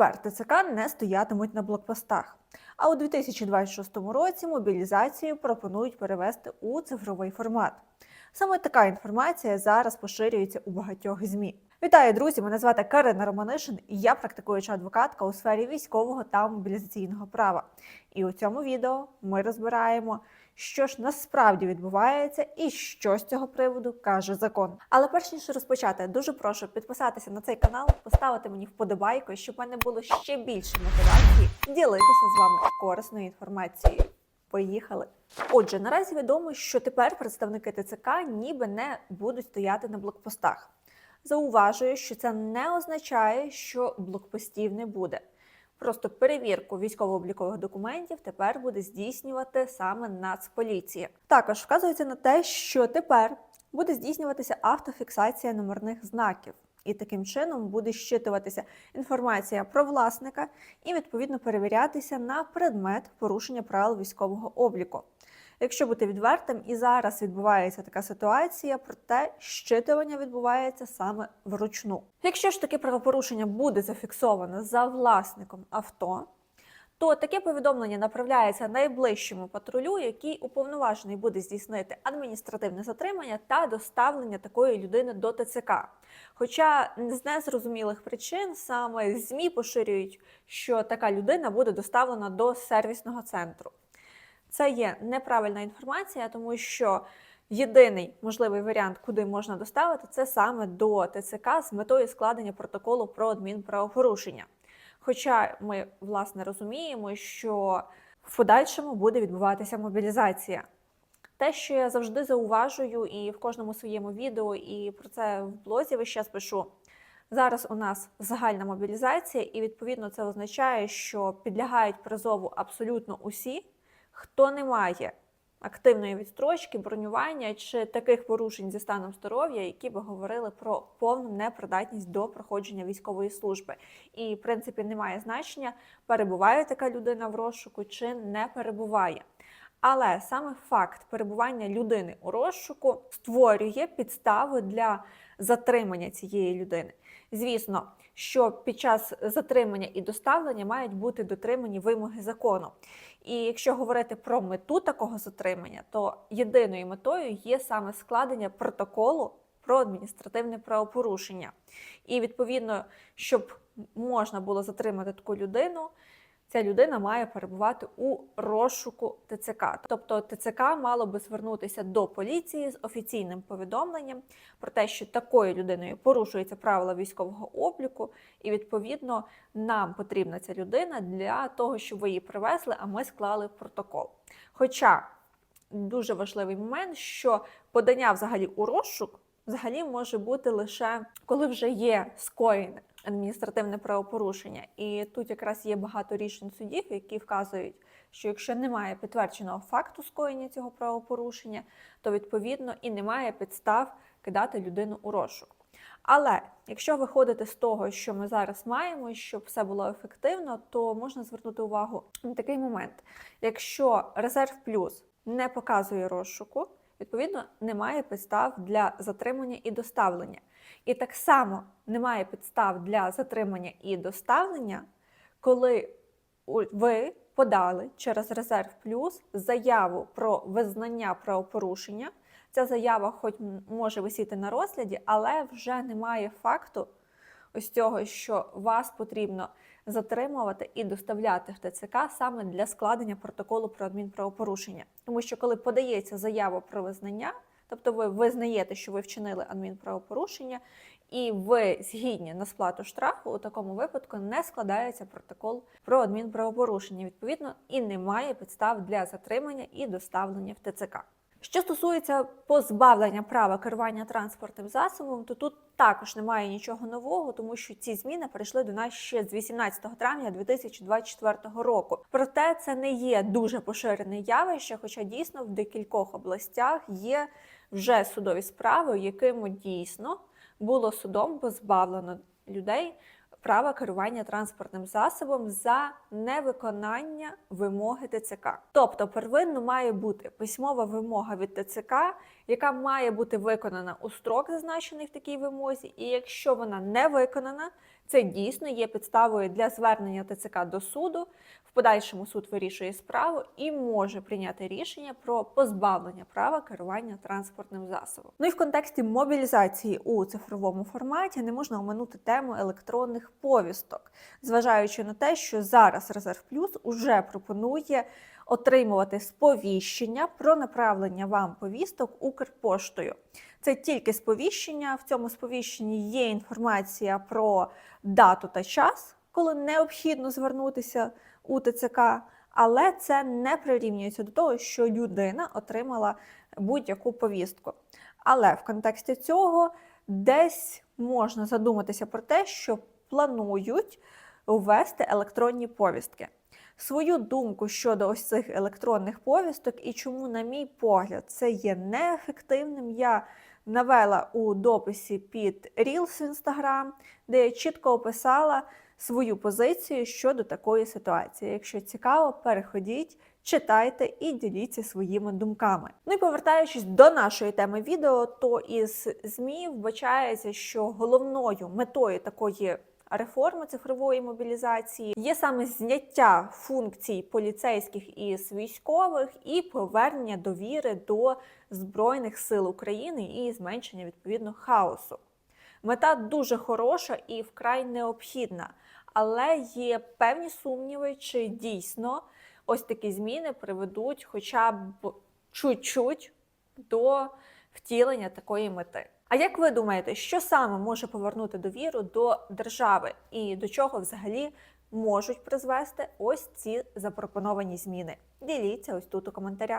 Тепер ТЦК не стоятимуть на блокпостах. А у 2026 році мобілізацію пропонують перевести у цифровий формат. Саме така інформація зараз поширюється у багатьох ЗМІ. Вітаю, друзі! Мене звати Карина Романишин, і я практикуюча адвокатка у сфері військового та мобілізаційного права. І у цьому відео ми розбираємо, що ж насправді відбувається і що з цього приводу каже закон. Але перш ніж розпочати, дуже прошу підписатися на цей канал, поставити мені вподобайку, щоб в мене було ще більше мотивації ділитися з вами корисною інформацією. Поїхали. Отже, наразі відомо, що тепер представники ТЦК ніби не будуть стояти на блокпостах. Зауважую, що це не означає, що блокпостів не буде. Просто перевірку військово-облікових документів тепер буде здійснювати саме Нацполіція. Також вказується на те, що тепер буде здійснюватися автофіксація номерних знаків, і таким чином буде щитуватися інформація про власника і відповідно перевірятися на предмет порушення правил військового обліку. Якщо бути відвертим, і зараз відбувається така ситуація, проте щитування відбувається саме вручну. Якщо ж таке правопорушення буде зафіксовано за власником авто, то таке повідомлення направляється найближчому патрулю, який уповноважений буде здійснити адміністративне затримання та доставлення такої людини до ТЦК. Хоча з незрозумілих причин саме ЗМІ поширюють, що така людина буде доставлена до сервісного центру. Це є неправильна інформація, тому що єдиний можливий варіант, куди можна доставити, це саме до ТЦК з метою складення протоколу про адмінправопорушення. Хоча ми власне розуміємо, що в подальшому буде відбуватися мобілізація. Те, що я завжди зауважую, і в кожному своєму відео, і про це в блозі весь час пишу. Зараз у нас загальна мобілізація, і відповідно це означає, що підлягають призову абсолютно усі, хто не має активної відстрочки, бронювання чи таких порушень зі станом здоров'я, які би говорили про повну непридатність до проходження військової служби. І, в принципі, немає значення, перебуває така людина в розшуку чи не перебуває. Але саме факт перебування людини у розшуку створює підстави для затримання цієї людини. Звісно, що під час затримання і доставлення мають бути дотримані вимоги закону. І якщо говорити про мету такого затримання, то єдиною метою є саме складення протоколу про адміністративне правопорушення. І відповідно, щоб можна було затримати таку людину, ця людина має перебувати у розшуку ТЦК. Тобто ТЦК мало би звернутися до поліції з офіційним повідомленням про те, що такою людиною порушується правила військового обліку, і відповідно нам потрібна ця людина для того, щоб ви її привезли, а ми склали протокол. Хоча дуже важливий момент, що подання взагалі у розшук взагалі може бути лише коли вже є скоєне адміністративне правопорушення. І тут якраз є багато рішень судів, які вказують, що якщо немає підтвердженого факту скоєння цього правопорушення, то відповідно і немає підстав кидати людину у розшук. Але якщо виходити з того, що ми зараз маємо, щоб все було ефективно, то можна звернути увагу на такий момент: якщо резерв плюс не показує розшуку, відповідно немає підстав для затримання і доставлення. І так само немає підстав для затримання і доставлення, коли ви подали через резерв плюс заяву про визнання правопорушення. Ця заява, хоч може висіти на розгляді, але вже немає факту ось цього, що вас потрібно затримувати і доставляти в ТЦК саме для складення протоколу про адмінправопорушення. Тому що коли подається заява про визнання, тобто ви визнаєте, що ви вчинили адмінправопорушення, і ви згідні на сплату штрафу, у такому випадку не складається протокол про адмінправопорушення. Відповідно, і немає підстав для затримання і доставлення в ТЦК. Що стосується позбавлення права керування транспортним засобом, то тут також немає нічого нового, тому що ці зміни прийшли до нас ще з 18 травня 2024 року. Проте це не є дуже поширене явище, хоча дійсно в декількох областях є вже судові справи, якими дійсно було судом позбавлено людей права керування транспортним засобом за невиконання вимоги ТЦК. Тобто, первинно має бути письмова вимога від ТЦК, яка має бути виконана у строк, зазначений в такій вимозі, і якщо вона не виконана, це дійсно є підставою для звернення ТЦК до суду. В подальшому суд вирішує справу і може прийняти рішення про позбавлення права керування транспортним засобом. Ну і в контексті мобілізації у цифровому форматі не можна оминути тему електронних повісток, зважаючи на те, що зараз Резерв Плюс уже пропонує отримувати сповіщення про направлення вам повісток Укрпоштою. Це тільки сповіщення. В цьому сповіщенні є інформація про дату та час, коли необхідно звернутися у ТЦК, але це не прирівнюється до того, що людина отримала будь-яку повістку. Але в контексті цього десь можна задуматися про те, що планують ввести електронні повістки. Свою думку щодо ось цих електронних повісток і чому, на мій погляд, це є неефективним, я навела у дописі під Reels в Instagram, де я чітко описала свою позицію щодо такої ситуації. Якщо цікаво, переходіть, читайте і діліться своїми думками. Ну і повертаючись до нашої теми відео, то із ЗМІ вбачається, що головною метою такої реформи цифрової мобілізації є саме зняття функцій поліцейських із військових і повернення довіри до збройних сил України і зменшення відповідно хаосу. Мета дуже хороша і вкрай необхідна, але є певні сумніви, чи дійсно ось такі зміни приведуть хоча б чуть-чуть до втілення такої мети. А як ви думаєте, що саме може повернути довіру до держави і до чого взагалі можуть призвести ось ці запропоновані зміни? Діліться ось тут у коментарях.